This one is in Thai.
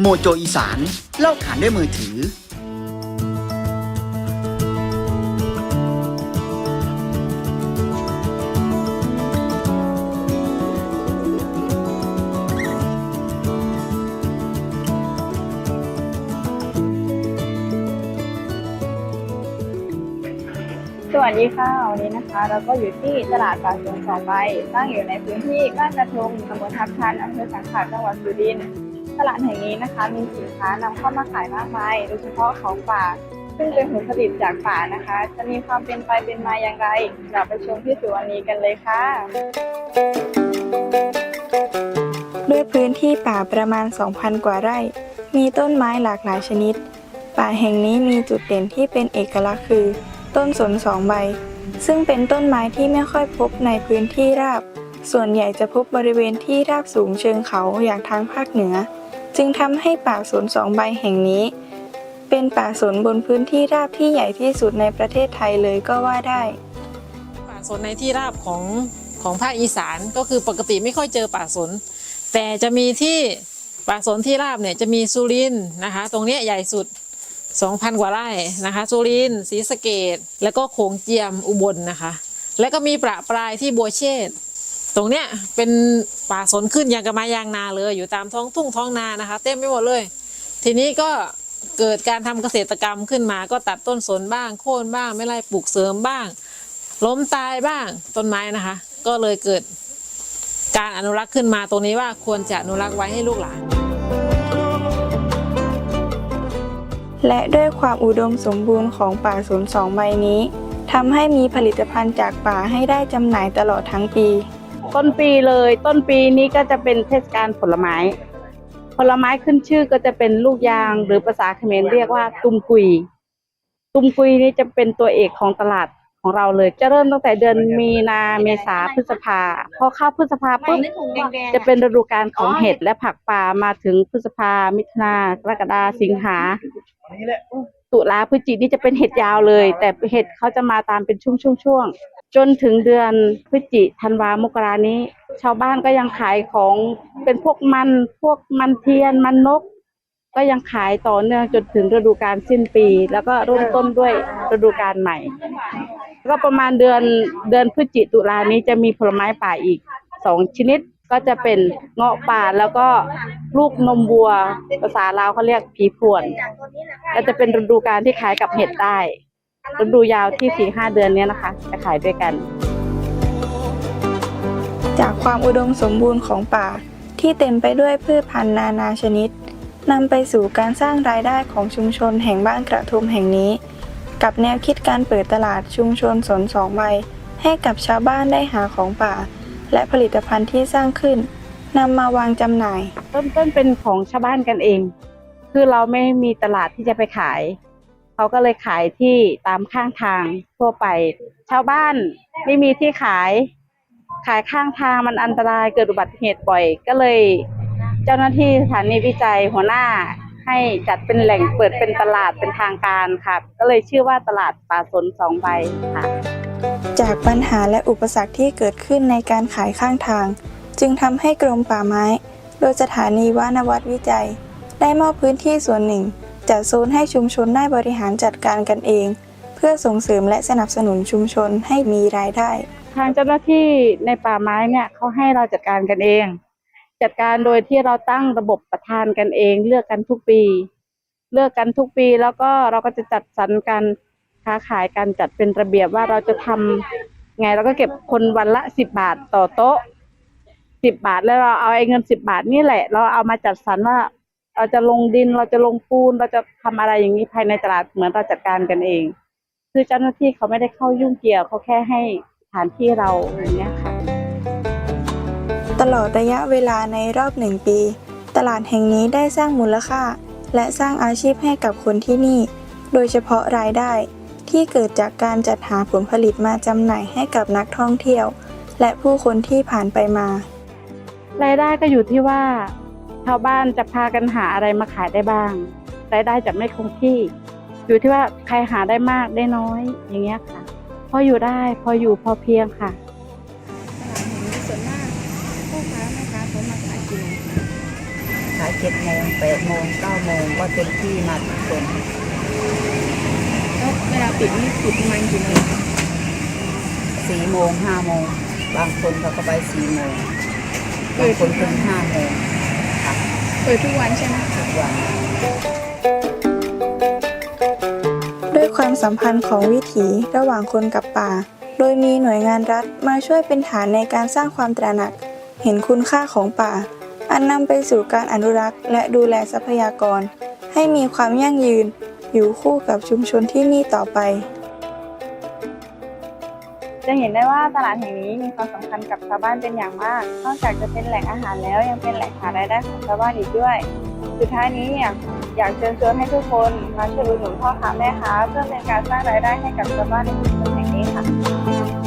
โมโจอีสานเล่าขานด้วยมือถือ สวัสดีค่ะ วันนี้นะคะเราก็อยู่ที่ตลาดปากสวนสองใบตั้งอยู่ในพื้นที่บ้านกระทงตำบลทับทันอำเภอสังขาจังหวัดสุรินทร์ ตลาดแห่งนี้นะคะ มีสินค้านำเข้ามาขายมากมาย โดยเฉพาะของป่า ซึ่งเป็นผลผลิตจากป่านะคะ จะมีความเป็นไปเป็นมาอย่างไรเราไปชมที่สวนนี้กันเลยค่ะ ด้วยพื้นที่ป่าประมาณ 2,000 กว่าไร่ มีต้นไม้หลากหลายชนิด ป่าแห่งนี้มีจุดเด่นที่เป็นเอกลักษณ์คือ ต้นสนสองใบ ซึ่งเป็นต้นไม้ที่ไม่ค่อยพบในพื้นที่ราบส่วนใหญ่จะพบบริเวณที่ราบสูงเชิงเขาอย่างทางภาคเหนือ จึงทำให้ป่าสนสองใบแห่งนี้ เป็นป่าสนบนพื้นที่ราบที่ใหญ่ที่สุดในประเทศไทยเลยก็ว่าได้ ป่าสนในที่ราบของของภาคอีสานก็คือปกติไม่ค่อยเจอป่าสน แต่จะมีที่ป่าสนที่ราบเนี่ยจะมีสุรินนะคะ ตรงนี้ใหญ่สุด 2,000 กว่าไร่นะคะสุรินศรีสะเกดแล้วก็โขงเจียมอุบลนะคะ แล้วก็มีประปรายที่บัวเชษ ตรงเนี้ยเป็นป่าสนขึ้นยางกับไม้ยางนาเลย อยู่ตามท้องทุ่งท้องนานะคะ เต็มไปหมดเลย ทีนี้ก็เกิดการทำเกษตรกรรมขึ้นมา ก็ตัดต้นสนบ้าง โค่นบ้างไม่ไล่ปลูกเสริมบ้าง ล้มตายบ้างต้นไม้นะคะ ก็เลยเกิดการอนุรักษ์ขึ้นมาตรงนี้ว่าควรจะอนุรักษ์ไว้ให้ลูกหลาน และด้วยความอุดมสมบูรณ์ของป่าสนสองใบนี้ทำให้มีผลิตภัณฑ์จากป่าให้ได้จำหน่ายตลอดทั้งปี ต้นปีเลย ต้นปีนี้ก็จะเป็นเทศกาลผลไม้ ผลไม้ขึ้นชื่อก็จะเป็นลูกยาง หรือภาษาเขมรเรียกว่า ตุมกุย ตุมกุยนี่จะเป็นตัวเอกของตลาดของเราเลย จะเริ่มตั้งแต่เดือนมีนาเมษาพฤษภาพอเข้าพฤษภาปุ๊บจะเป็นฤดูกาลของเห็ดและผักป่ามาถึงพฤษภามิถุนากรกฎาสิงหาตุลาพฤศจิกนี่จะเป็นเห็ดยาวเลย แต่เห็ดเขาจะมาตามเป็นช่วงๆๆ จนถึงเดือนพฤศจิธันวามกรานี้ ชาวบ้านก็ยังขายของเป็นพวกมันพวกมันเทียนมันนก ก็ยังขายต่อเนื่องจนถึงฤดูกาลสิ้นปี แล้วก็เริ่มต้นด้วยฤดูกาลใหม่ ก็ประมาณเดือนเดือนพฤศจิตุลานี้จะมีผลไม้ป่าอีกสองชนิดก็จะเป็นเงาะป่าแล้วก็ลูกนมวัว ภาษาลาวเขาเรียกผีพวนก็จะเป็นฤดูกาลที่ขายกับเห็ดได้ ฤดูยาวที่สี่ห้าเดือนเนี้ยนะคะ จะขายด้วยกัน จากความอุดมสมบูรณ์ของป่าที่เต็มไปด้วยพืชพันธุ์นานาชนิดนำไปสู่การสร้างรายได้ของชุมชนแห่งบ้านกระทุ่มแห่งนี้ กับแนวคิดการเปิดตลาดชุมชนสนสองใบให้กับชาวบ้านได้หาของป่า และผลิตภัณฑ์ที่สร้างขึ้นนำมาวางจำหน่าย เริ่มต้นเป็นของชาวบ้านกันเอง คือเราไม่มีตลาดที่จะไปขาย เขาก็เลยขายที่ตามข้างทางทั่วไป ชาวบ้านไม่มีที่ขาย ขายข้างทางมันอันตรายเกิดอุบัติเหตุบ่อย ก็เลย เจ้าหน้าที่สถานีวิจัยหัวหน้า ให้จัดเป็นแหล่งเปิดเป็นตลาดเป็นทางการค่ะ ก็เลยชื่อว่าตลาดป่าสนสองใบค่ะ จากปัญหาและอุปสรรคที่เกิดขึ้นในการขายข้างทาง จึงทำให้กรมป่าไม้ โดยสถานีวานวัดวิจัย ได้มอบพื้นที่ส่วนหนึ่ง จัดโซนให้ชุมชนได้บริหารจัดการกันเอง เพื่อส่งเสริมและสนับสนุนชุมชนให้มีรายได้ ทางเจ้าหน้าที่ในป่าไม้เนี่ยเขาให้เราจัดการกันเอง จัดการโดยที่เราตั้งระบบประทานกันเอง เลือกกันทุกปี เลือกกันทุกปีแล้วก็เราก็จะจัดสรรกันค้าขายกันจัดเป็นระเบียบว่าเราจะทำไงเราก็เก็บคนวันละสิบบาทต่อโต๊ะสิบบาทแล้วเราเอาไอ้เงินสิบบาทนี่แหละ เราเอามาจัดสรรว่า เราจะลงดินเราจะลงปูนเราจะทำอะไรอย่างนี้ภายในตลาดเหมือนเราจัดการกันเอง คือเจ้าหน้าที่เขาไม่ได้เข้ายุ่งเกี่ยวเขาแค่ให้สถานที่เราอย่างเงี้ยค่ะตลอดระยะเวลาในรอบหนึ่งปี ตลาดแห่งนี้ได้สร้างมูลค่า และสร้างอาชีพให้กับคนที่นี่ โดยเฉพาะรายได้ที่เกิดจากการจัดหาผลผลิตมาจำหน่ายให้กับนักท่องเที่ยว และผู้คนที่ผ่านไปมา รายได้ก็อยู่ที่ว่า ชาวบ้านจะพากันหาอะไรมาขายได้บ้างรายได้จะไม่คงที่ อยู่ที่ว่าใครหาได้มากได้น้อย อย่างเงี้ยค่ะ พออยู่ได้พออยู่พอเพียงค่ะส่วนมากพ่อค้าแม่ค้าเขามาขายกินขายเจ็ดโมงแปดโมงเก้าโมงก็เต็มที่มาทุกคนแล้วเวลาปิดนี่ปิดประมาณกี่โมงคะสี่โมงห้าโมงบางคนเขาก็ไปสี่โมงบางคนถึงห้าโมง เปิดทุกวันใช่ไหมทุกวันด้วยความสัมพันธ์ของวิถีระหว่างคนกับป่า โดยมีหน่วยงานรัฐมาช่วยเป็นฐานในการสร้างความตระหนัก เห็นคุณค่าของป่า อันนำไปสู่การอนุรักษ์ และดูแลทรัพยากร ให้มีความยั่งยืน อยู่คู่กับชุมชนที่นี่ต่อไป จะเห็นได้ว่าตลาดแห่งนี้มีความสำคัญกับชาวบ้านเป็นอย่างมาก นอกจากจะเป็นแหล่งอาหารแล้วยังเป็นแหล่งหารายได้ของชาวบ้านอีกด้วย สุดท้ายนี้อยากอยากเชิญชวนให้ทุกคนมาช่วยอุดหนุนพ่อค้าแม่ค้าเพื่อเป็นการสร้างรายได้ให้กับชาวบ้านในชุมชนแห่งนี้ค่ะ